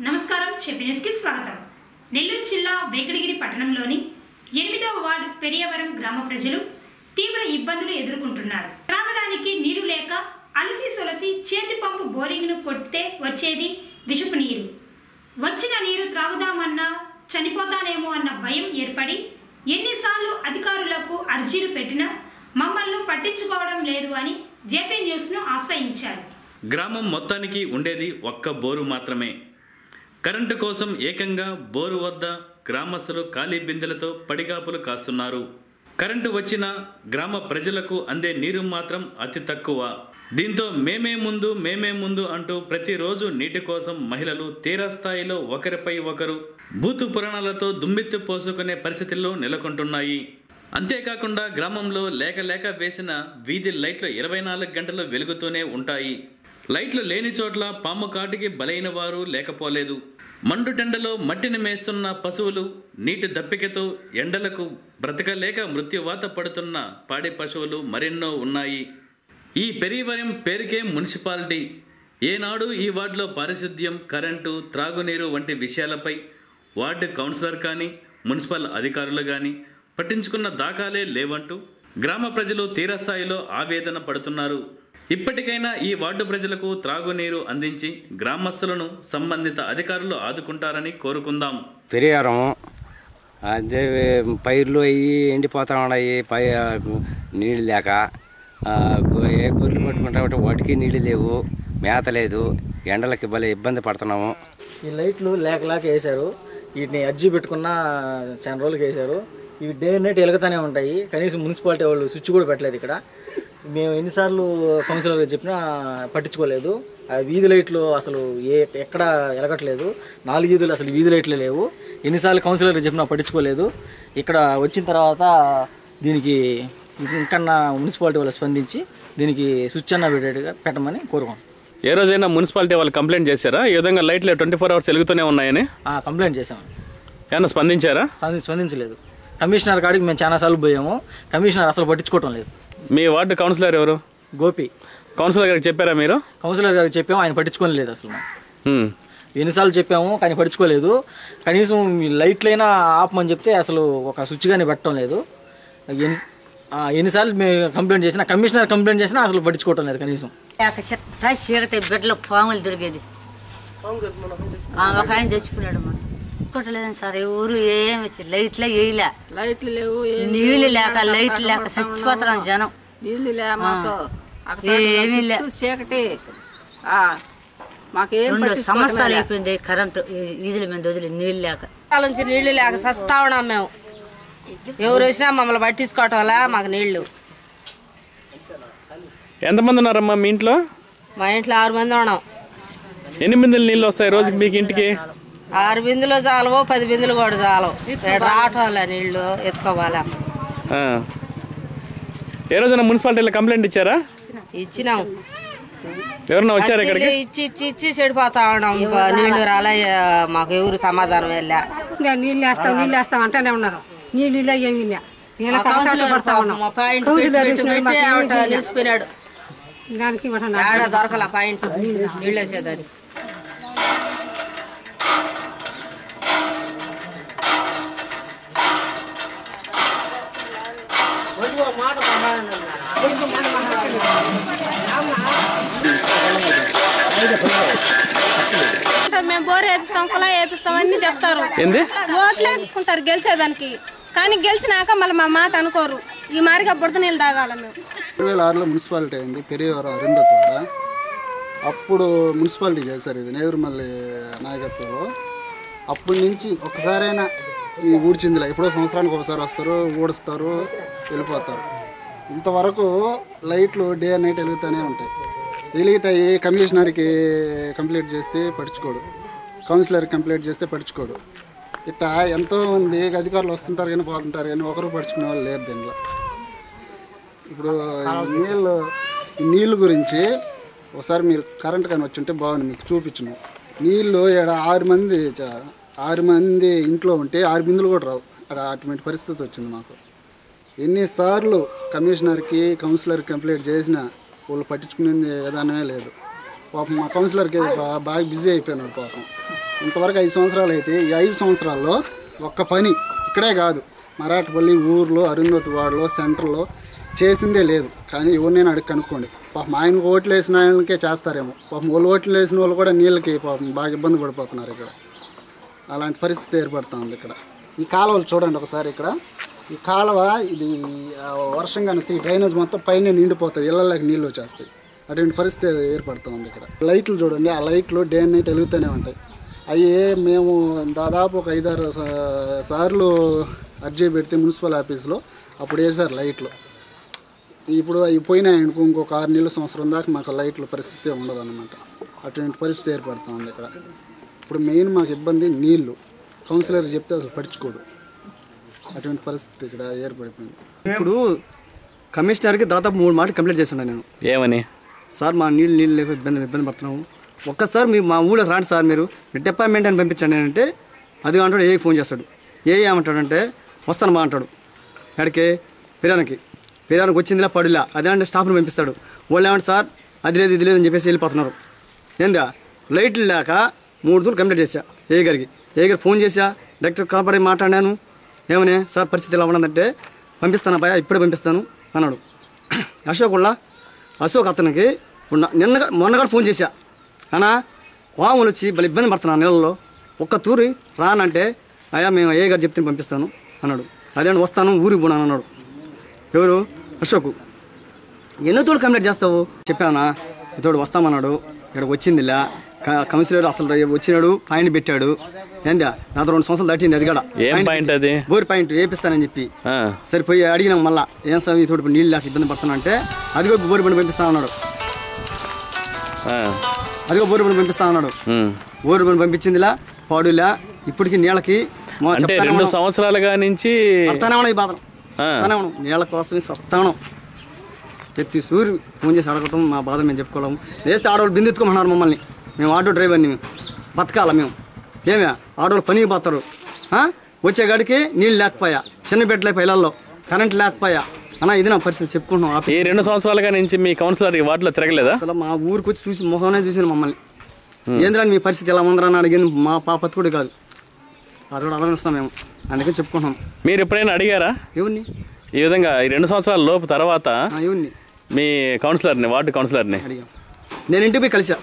నమస్కారం. చెప్పినస్కి స్వాగతం. నెల్లూరు జిల్లా వెంకటగిరి పట్టణంలోని ఎనిమిదవ వార్డు పెరియవరం గ్రామ ప్రజలు తీవ్ర ఇబ్బందులు ఎదుర్కొంటున్నారు. త్రాగడానికి నీరు లేక అలసి సొలసి చేతి పంపు బోరింగ్ను కొట్టితే వచ్చేది విషపు నీరు. వచ్చిన నీరు త్రాగుదామన్నా చనిపోతానేమో అన్న భయం ఏర్పడి ఎన్నిసార్లు అధికారులకు అర్జీలు పెట్టినా మమ్మల్ని పట్టించుకోవడం లేదు అని జేపీ న్యూస్ను ఆశ్రయించారు. గ్రామం మొత్తానికి ఉండేది ఒక్క బోరు మాత్రమే. కరెంటు కోసం ఏకంగా బోరు వద్ద గ్రామస్తులు ఖాళీ బిందెలతో పడిగాపులు కాస్తున్నారు. కరెంటు వచ్చిన గ్రామ ప్రజలకు అందే నీరు మాత్రం అతి తక్కువ. దీంతో మేమే ముందు మేమే ముందు అంటూ ప్రతిరోజు నీటి కోసం మహిళలు తీరస్థాయిలో ఒకరిపై ఒకరు భూతు పురాణాలతో దుమ్మెత్తి పోసుకునే పరిస్థితుల్లో నెలకొంటున్నాయి. అంతేకాకుండా గ్రామంలో లేక లేక వేసిన వీధి లైట్లు ఇరవై నాలుగు గంటలు వెలుగుతూనే ఉంటాయి. లైట్లు లేని చోట్ల పాము కాటికి బలైన వారు లేకపోలేదు. మండుటెండలో మట్టిని మేస్తున్న పశువులు నీటి దప్పికతో ఎండలకు బ్రతకలేక మృత్యువాత పడుతున్న పాడి పశువులు మరెన్నో ఉన్నాయి. ఈ పెరివరం పేరుకే మున్సిపాలిటీ. ఏనాడు ఈ వార్డులో పారిశుద్ధ్యం కరెంటు త్రాగునీరు వంటి విషయాలపై వార్డు కౌన్సిలర్ కానీ మున్సిపల్ అధికారులు కానీ పట్టించుకున్న దాఖాలే లేవంటూ గ్రామ ప్రజలు తీరస్థాయిలో ఆవేదన పడుతున్నారు. ఇప్పటికైనా ఈ వార్డు ప్రజలకు త్రాగునీరు అందించి గ్రామస్తులను సంబంధిత అధికారులు ఆదుకుంటారని కోరుకుందాం. పెరిగారం. అదే పైర్లు అవి ఎండిపోతా ఉన్నాయి. పై నీళ్ళు లేక ఏ గొర్రెలు పట్టుకుంటామంటే వాటికి నీళ్ళు లేవు. మేత లేదు. ఎండలకి భలే ఇబ్బంది పడుతున్నాము. ఈ లైట్లు లేక లేక వేశారు. వీటిని అర్జీ పెట్టుకున్న చాలా రోజులకి వేశారు. ఇవి డే నైట్ వెలుగుతూనే ఉంటాయి. కనీసం మున్సిపాలిటీ వాళ్ళు స్విచ్ కూడా పెట్టలేదు ఇక్కడ. మేము ఎన్నిసార్లు కౌన్సిలర్ చెప్పినా పట్టించుకోలేదు. ఆ వీధి లైట్లు అసలు ఏ ఎక్కడ వెలగట్లేదు నాలుగు వీధులు అసలు వీధి లైట్లు లేవు. ఎన్నిసార్లు కౌన్సిలర్ చెప్పినా పట్టించుకోలేదు. ఇక్కడ వచ్చిన తర్వాత దీనికి ఇంకన్నా మున్సిపాలిటీ వాళ్ళు స్పందించి దీనికి స్విచ్ అన్న పెట్టేట్టుగా పెట్టమని కోరుకుంటున్నాం. ఏ రోజైనా మున్సిపాలిటీ వాళ్ళు కంప్లైంట్ చేశారా? ఈ విధంగా లైట్లు ట్వంటీ ఫోర్ అవర్స్ వెలుగుతూనే ఉన్నాయని? ఆ, కంప్లైంట్ చేసాం ఏమన్నా స్పందించారా? స్పంది- స్పందించలేదు. కమిషనర్ కాడికి మేము చాలాసార్లు పోయాము. కమిషనర్ అసలు పట్టించుకోవటం లేదు. మీ వార్డు కౌన్సిలర్ ఎవరు? గోపి. కౌన్సిలర్ గారికి చెప్పారా మీరు? కౌన్సిలర్ గారికి చెప్పాము ఆయన పట్టించుకోలేదు అసలు. హ్మ్. ఎన్నిసార్లు చెప్పాము కానీ పట్టించుకోలేదు. కనీసం ఈ లైట్లైనా ఆపమని చెప్తే అసలు ఒక స్విచ్ కానీ పెట్టడం లేదు. ఎన్ని ఆ, ఎన్నిసార్లు మేము కంప్లైంట్ చేసినా కమిషనర్ కంప్లైంట్ చేసినా అసలు పట్టించుకోవటం లేదు కనీసం. చీకటి బిడ్డలు పాములు తిరిగేది. ఆ, ఒక ఆయన చచ్చిపోయాడు మనం కొట్టలేదని సార్ ఎవరు ఏమి వచ్చి లైట్లే వేయలే. లైట్లు లేవు ఏం నీళ్ళు లేక లైట్లు లేక చచ్చిపోతారు జనం. నీళ్ళు లే మాకు. ఏమీ లే. చీకటి. ఆ, మాకేం రెండు సంవత్సరాలు. అయిపోయింది కరెంటు వీధుల మీద వదిలి నీళ్ళు లేక. నుంచి నీళ్ళు లేక సస్తా ఉన్నాం మేము. ఎవరు వచ్చినా మమ్మల్ని పట్టించుకోవటం మాకు నీళ్ళు. ఎంతమంది ఉన్నారమ్మా మీ ఇంట్లో? మా ఇంట్లో ఆరు మంది ఉన్నాం. ఎన్ని బిందెలు నీళ్ళు వస్తాయి రోజుకి మీకు ఇంటికి? ఆరు బిందులు చాలవు పది బిందులు కూడా చాలవు ఇక్కడ రావటం లే నీళ్ళు ఎత్తుకోవాలా ఆ. ఏ రోజైనా మున్సిపాలిటీలో కంప్లైంట్ ఇచ్చారా? ఇచ్చినాం. ఎవరన్నా వచ్చారా ఇక్కడికి? ఇచ్చి ఇచ్చి ఇచ్చి చెడిపోతా ఉన్నాం. నీళ్ళు రాలే మాకు ఎవరు సమాధానం వెళ్ళా ఇంకా నీళ్ళు వేస్తాం నీళ్ళు వేస్తాం అంటూనే ఉన్నారు. నీళ్ళు ఇలా ఏమి. నిలిచిపోయినాడు. దానికి దొరకల పాయింట్? నీళ్ళు. వేసేదాన్ని మేము బోర్ వేపిస్తాం కులా వేపిస్తాం అన్ని చెప్తారు. ఏంది? ఓట్లు వేపించుకుంటారు గెలిచేదానికి. కానీ గెలిచినాక మళ్ళీ మా మాట అనుకోరు. ఈ మారిగా బుడత నీళ్ళు తాగాల మేము. రెండు వేల ఆరులో మున్సిపాలిటీ అయింది పెరియవరం అరిందతోడ అప్పుడు మున్సిపాలిటీ చేశారు ఇది నేదురుమల్లి నాయకత్వంలో. అప్పటి నుంచి ఒక్కసారైనా ఈ ఊడ్చిందిలే ఎప్పుడో సంవత్సరానికి ఒకసారి వస్తారు ఊడుస్తారు వెళ్ళిపోతారు. ఇంతవరకు లైట్లు డే అండ్ నైట్ వెలుగుతూనే ఉంటాయి. వెలుగుతాయి కమిషనర్కి కంప్లీట్ చేస్తే పడుచుకోడు కౌన్సిలర్కి కంప్లీట్ చేస్తే పడుచుకోడు ఇట్లా ఎంతోమంది అధికారులు వస్తుంటారు కానీ పోతుంటారు కానీ ఒకరు పడుచుకునే వాళ్ళు లేరు దీనిలో ఇప్పుడు నీళ్ళు నీళ్ళు గురించి ఒకసారి మీరు కరెంట్ కానీ వచ్చి ఉంటే బాగుంది మీకు చూపించను. నీళ్ళు ఇక్కడ ఆరు మంది ఆరు మంది ఇంట్లో ఉంటే ఆరు బిందులు కూడా రావు. అక్కడ అటువంటి పరిస్థితి వచ్చింది మాకు. ఎన్నిసార్లు కమిషనర్కి కౌన్సిలర్కి కంప్లైంట్ చేసినా వాళ్ళు పట్టించుకునేది విధానమే లేదు. పాపం మా కౌన్సిలర్కి బాగా బిజీ అయిపోయినాడు పాపం. ఇంతవరకు ఐదు సంవత్సరాలు అయితే ఈ ఐదు సంవత్సరాల్లో ఒక్క పని ఇక్కడే కాదు. మరాఠపల్లి ఊర్లో అరుంధతి వాడలో సెంటర్లో చేసిందే లేదు. కానీ ఎవరినైనా అడిగి కనుక్కోండి. పాపం ఆయన ఓట్లు వేసిన ఆయనకే చేస్తారేమో. పాపం వాళ్ళు ఓట్లు వేసిన వాళ్ళు కూడా నీళ్ళకి పాపం బాగా ఇబ్బంది పడిపోతున్నారు ఇక్కడ. అలాంటి పరిస్థితి ఏర్పడుతుంది ఇక్కడ. ఈ కాలువలు చూడండి ఒకసారి ఇక్కడ. ఈ కాలువ ఇది వర్షం కానిస్తే ఈ డ్రైనేజ్ మొత్తం పైన నిండిపోతుంది ఇళ్ళలోకి నీళ్ళు వచ్చేస్తాయి. అటువంటి పరిస్థితి ఏర్పడుతుంది ఇక్కడ. లైట్లు చూడండి ఆ లైట్లు డే అండ్ నైట్ వెలుగుతూనే ఉంటాయి. అవి మేము దాదాపు ఒక ఐదారు సా- సార్లు అర్జీ పెడితే మున్సిపల్ ఆఫీస్లో అప్పుడు వేసారు లైట్లు. ఇప్పుడు అవి పోయినాయి అనుకో ఇంకొక ఆరు నెలల సంవత్సరం దాకా మాకు లైట్ల పరిస్థితి ఉండదు అనమాట అటువంటి పరిస్థితి ఏర్పడుతుంది ఇక్కడ. ఇప్పుడు మెయిన్ మాకు ఇబ్బంది నీళ్ళు కౌన్సిలర్ చెప్తే అసలు పడుచుకోడు అటువంటి పరిస్థితి ఇక్కడ ఏర్పడిపోయింది. ఇప్పుడు కమిషనర్కి దాదాపు మూడు మాటలు కంప్లైంట్ చేస్తున్నాను నేను. ఏమని? సార్ మా నీళ్ళు నీళ్ళు లేక ఇబ్బంది ఇబ్బంది పడుతున్నాము. ఒక్కసారి మీ మా ఊళ్ళోకి రాండి సార్ మీరు. డిపార్ట్మెంట్ అని పంపించండి అంటే అది అంటాడు ఏ ఫోన్ చేస్తాడు. ఏ ఏమంటాడంటే వస్తాను మా అంటాడు. ఎక్కడికి పిరానికి. పిరానికి వచ్చిందిలా పడిలా. అదే అంటే స్టాఫ్ని పంపిస్తాడు. వాళ్ళు ఏమంటే సార్ అది లేదు ఇది లేదని చెప్పేసి వెళ్ళిపోతున్నారు. ఏందా? లైట్లు లేక మూడు రోజులు కంప్లీట్ చేశా. ఏ గారికి. ఏ గారు ఫోన్ చేశా. డైరెక్టర్ కనపడి మాట్లాడాను ఏమని? సార్ పరిస్థితి ఎలా ఉన్నదంటే పంపిస్తాను భయ ఇప్పుడే పంపిస్తాను అన్నాడు. అశోక్ ఉళ్ళ అశోక్ అతనికి ఉన్న నిన్న మొన్నగాడు ఫోన్ చేశా. అన్నా వాములు వచ్చి భలే ఇబ్బంది పడుతున్నా నెలలో ఒక్క తూరి రానంటే అయ్యా మేము అయ్యే గారు చెప్తే పంపిస్తాను అన్నాడు. అదే వస్తాను ఊరికి పోనాను అన్నాడు. ఎవరు? అశోక్. ఎన్నో తోడు కంప్లీట్ చేస్తావు? చెప్పానా ఇతోడు వస్తామన్నాడు. ఇక్కడికి వచ్చిందిలా. కౌన్సిలర్ అసలు వచ్చినాడు ఫైన్ పెట్టాడు. ఏందా? నాతో రెండు సంవత్సరాలు దాటింది అది కూడా. ఏం పాయింట్ అది? బోర్ పాయింట్ వేపిస్తానని చెప్పి. సరిపోయి అడిగినాం మళ్ళా. ఏం సార్ తోడు నీళ్ళు లేక ఇబ్బంది పడుతున్నా అంటే అదిగో బోరు బండి పంపిస్తా అన్నాడు ఆ, అదిగో బోరు బండి పంపిస్తా అన్నాడు. బోరు బండి పంపించిందిలా పాడులా ఇప్పటికి నీళ్ళకి అంటే రెండు. సంవత్సరాలుగా నుంచి పడతానే ఉన్నాం ఈ బాధలు. పడతానే ఉన్నాం. నీళ్ళ కోసమే సస్తానం ప్రతి సూర్యు ఫోన్ చేసి అడగటం మా బాధ మేము చెప్పుకోవడం వేస్తే ఆడవాళ్ళు బిందెత్తుకోమన్నారు మమ్మల్ని. మేము ఆటో డ్రైవర్ని బతకాల మేము. ఏమే? ఆడవాళ్ళు పనికి పోతారు? వచ్చే గడికి నీళ్ళు లేకపోయా? చిన్న బిడ్డలే ఇళ్ళల్లో కరెంట్ లేకపోయా? అన్న ఇది నా పరిస్థితి చెప్పుకుంటున్నాం. ఈ రెండు సంవత్సరాలుగా నుంచి మీ కౌన్సిలర్ ఈ వార్డులో తిరగలేదా? అసలు మా ఊరికి వచ్చి చూసి మొహమే చూసాను మమ్మల్ని. ఏంద్రా మీ పరిస్థితి ఎలా ఉందరా అని అడిగింది మా పాపతి కూడా కాదు. అది కూడా ఆలోచిస్తాం మేము. అందుకని చెప్పుకుంటున్నాం. మీరు ఎప్పుడైనా అడిగారా? ఎవరిని? ఈ విధంగా ఈ రెండు సంవత్సరాల లోపు తర్వాత ఎవరిని? మీ కౌన్సిలర్ని వార్డు కౌన్సిలర్ని? అడిగాం. నేను ఇంటికి పోయి కలిసా.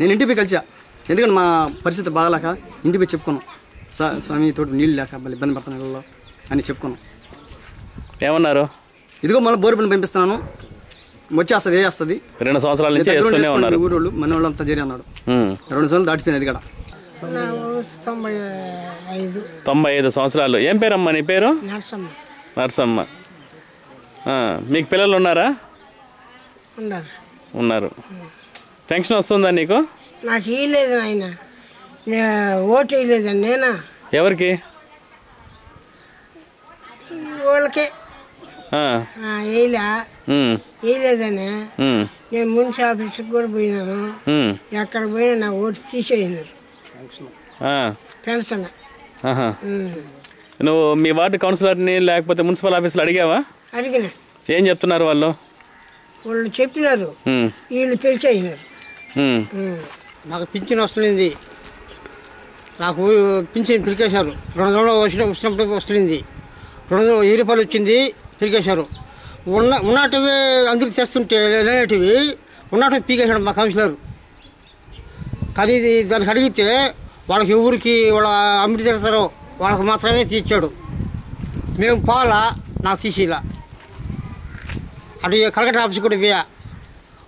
నేను ఇంటికి పోయి కలిసా. ఎందుకంటే మా పరిస్థితి బాగాలేక ఇంటికి పోయి చెప్పుకున్నాం. సా స్వామి తోటి నీళ్ళు లేక మళ్ళీ ఇబ్బంది పడుతున్న ఇళ్ళలో అని చెప్పుకున్నాం. ఏమన్నారు? ఇదిగో మళ్ళీ బోరు పని పంపిస్తున్నాను. వచ్చేస్తుంది ఏ వస్తుంది రెండు సంవత్సరాల నుంచి ఉన్నారు. ఊరోళ్ళు మన వాళ్ళంతా చేరి అన్నాడు. రెండు సంవత్సరాలు దాటిపోయింది అది కూడా. తొంభై ఐదు సంవత్సరాలు. ఏం పేరమ్మా నీ పేరు? నర్సమ్మ. నరసమ్మ. ఆ, మీకు పిల్లలు ఉన్నారా? ఉన్నారు. ఉన్నారు. పెన్షన్ వస్తుందా నీకు? నాకు ఇయ్యలేదు ఆయన ఓటు వేయలేదండి నేనా? ఎవరికి? వాళ్ళకే. వేయలే? వేయలేదని? నేను మున్సి ఆఫీస్కి కూడా పోయినాను. ఎక్కడ పోయినా నా ఓటు తీసేయినారు పెన్షన్. నువ్వు మీ వార్డు కౌన్సిలర్ని లేకపోతే మున్సిపల్ ఆఫీసులో అడిగావా? అడిగిన. ఏం చెప్తున్నారు వాళ్ళు? వాళ్ళు చెప్పినారు. వీళ్ళు పెరికైనారు నాకు పింఛన్ వస్తుంది నాకు పింఛన్ పిలికేశారు రెండు వందలు వచ్చిన వచ్చినప్పుడు వస్తుంది రెండు వందలు వెయ్యి రూపాయలు వచ్చింది పిలికేశారు ఉన్న ఉన్నటివి అందరికి తెస్తుంటే లేనటివి ఉన్నటివి పీకేశాడు మా కౌన్సిలర్. కానీ ఇది దానికి అడిగితే వాళ్ళకి ఎవరికి వాళ్ళ అమ్మిడి తిడతారో వాళ్ళకి మాత్రమే తీర్చాడు. మేము పోలా నాకు తీసేలా. అటు కలెక్టర్ ఆఫీస్ కూడా పోయా.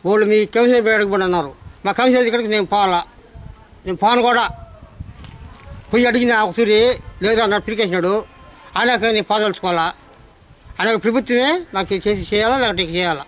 వాళ్ళు మీ కమిషనర్ పోయాడుకు అడగబడి అన్నారు. మా కమిషనర్ ఇక్కడికి నేను పోవాలా? నేను పోను కూడా. పోయి అడిగిన ఒకసారి లేదు అన్నాడు పిలికేసినాడు ఆయనకు నేను పోదలుచుకోవాలా? ఆయన ప్రభుత్వమే నాకు చేసి చేయాలా లేకపోతే చేయాలా?